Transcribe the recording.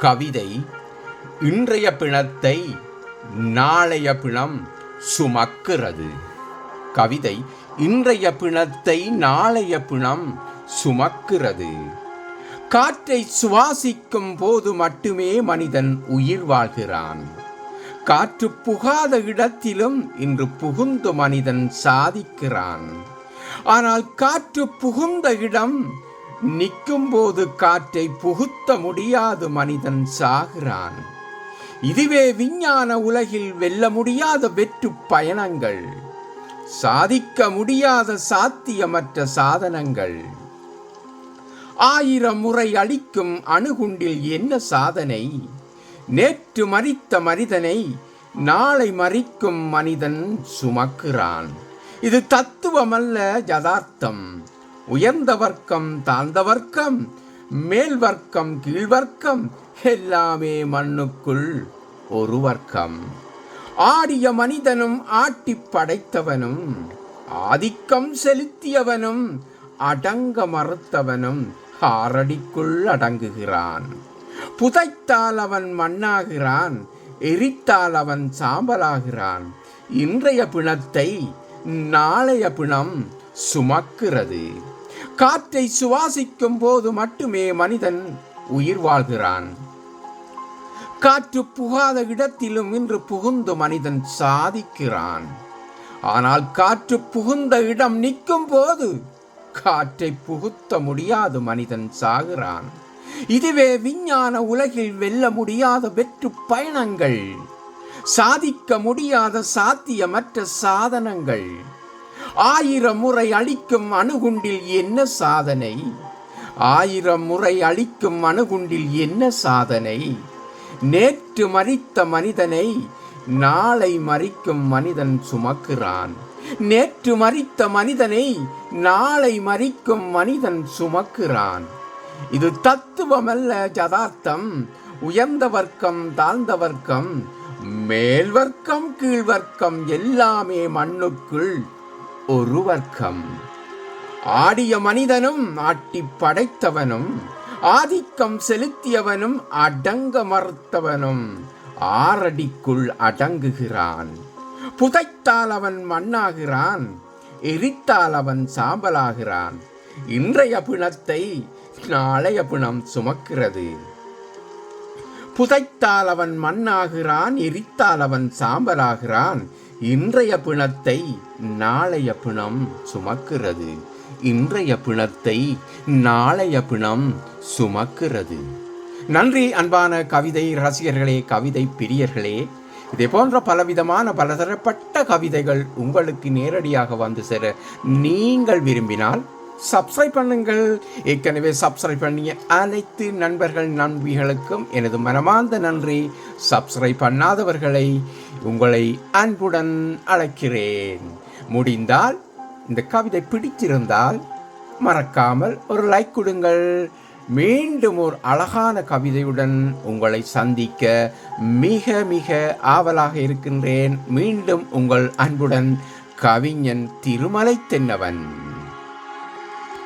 கவிதை இன்றைய பிணத்தை நாளைய பிணம் சுமக்கிறது. கவிதை இன்றைய பிணத்தை நாளைய பிணம் சுமக்கிறது. காற்றை சுவாசிக்கும் போது மட்டுமே மனிதன் உயிர் வாழ்கிறான். காற்று புகாத இடத்திலும் இன்று புகுந்து மனிதன் சாதிக்கிறான். ஆனால் காற்று புகுந்த இடம் நிற்கும் போது காற்றை புகுத்த முடியாது மனிதன் சாகிறான். இதுவே விஞ்ஞான உலகில் வெல்ல முடியாத வெற்று பயணங்கள். சாதிக்க முடியாத சாத்தியமற்ற சாதனங்கள். ஆயிரம் முறை அளிக்கும் அணுகுண்டில் என்ன சாதனை? நேற்று மறித்த மனிதனை நாளை மறிக்கும் மனிதன் சுமக்கிறான். இது தத்துவமல்ல யதார்த்தம். உயர்ந்த வர்க்கம் தாழ்ந்த வர்க்கம் மேல் வர்க்கம் கீழ்வர்க்கம் எல்லாமே மண்ணுக்குள் ஒரு வர்க்கம். ஆடிய மனிதனும் ஆட்டி படைத்தவனும் ஆதிக்கம் செலுத்தியவனும் அடங்க மறுத்தவனும் ஆரடிக்குள் அடங்குகிறான். புதைத்தால் அவன் மண்ணாகிறான் எரித்தால் அவன் சாம்பலாகிறான். இன்றைய பிணத்தை நாளைய பிணம் சுமக்கிறது. காற்றை சுவாசிக்கும் போது மட்டுமே மனிதன் உயிர் வாழ்கிறான். காற்று புகாத இடத்திலும் இன்று புகுந்து மனிதன் சாதிக்கிறான். ஆனால் காற்று புகுந்த இடம் நிற்கும் போது காற்றை புகுத்த முடியாது மனிதன் சாகிறான். இதுவே விஞ்ஞான உலகில் வெல்ல முடியாத வெற்று பயணங்கள். சாதிக்க முடியாத சாத்தியமற்ற சாதனங்கள். ஆயிரம் முறை அளிக்கும் அணுகுண்டில் என்ன சாதனை? ஆயிரம் முறை அளிக்கும் அணுகுண்டில் என்ன சாதனை? நேற்று மறித்த மனிதனை நாளை மறிக்கும் மனிதன் சுமக்கிறான். நேற்று மறித்த மனிதனை நாளை மறிக்கும் மனிதன் சுமக்கிறான். இது தத்துவமல்ல ஜதார்த்தம் உயர்ந்த வர்க்கம் தாழ்ந்த வர்க்கம் மேல் வர்க்கம் கீழ் வர்க்கம் எல்லாமே மண்ணுக்குள் ஒரு வர்க்கம் ஆடிய மனிதனும் ஆட்டி படைத்தவனும் ஆதிக்கம் செலுத்தியவனும் அடங்க மறுத்தவனும் ஆறடிக்குள் அடங்குகிறான். புதைத்தால் அவன் மண்ணாகிறான் எரித்தால் அவன் சாம்பலாகிறான். இன்றைய பிணத்தை நாளைய பிணம் சுமக்கிறது. புதைத்தால் அவன் மண்ணாகிறான் எரித்தால் அவன் சாம்பலாகிறான். இன்றைய பிணத்தை நாளைய பிணம் சுமக்கிறது. இன்றைய பிணத்தை நாளைய பிணம் சுமக்கிறது. நன்றி அன்பான கவிதை ரசிகர்களே கவிதை பிரியர்களே. இதே போன்ற பலவிதமான பலதரப்பட்ட கவிதைகள் உங்களுக்கு நேரடியாக வந்து சேர நீங்கள் விரும்பினால் சப்ஸ்கிரைப் பண்ணுங்கள். ஏற்கனவே சப்ஸ்கிரைப் பண்ணிய அனைத்து நண்பர்கள் நண்பிகளுக்கும் எனது மனமார்ந்த நன்றி. சப்ஸ்கிரைப் பண்ணாதவர்களை உங்களை அன்புடன் அழைக்கிறேன். முடிந்தால் இந்த கவிதை பிடித்திருந்தால் மறக்காமல் ஒரு லைக் கொடுங்கள். மீண்டும் ஒரு அழகான கவிதையுடன் உங்களை சந்திக்க மிக மிக ஆவலாக இருக்கின்றேன். மீண்டும் உங்கள் அன்புடன் கவிஞன் திருமலை தென்னவன்.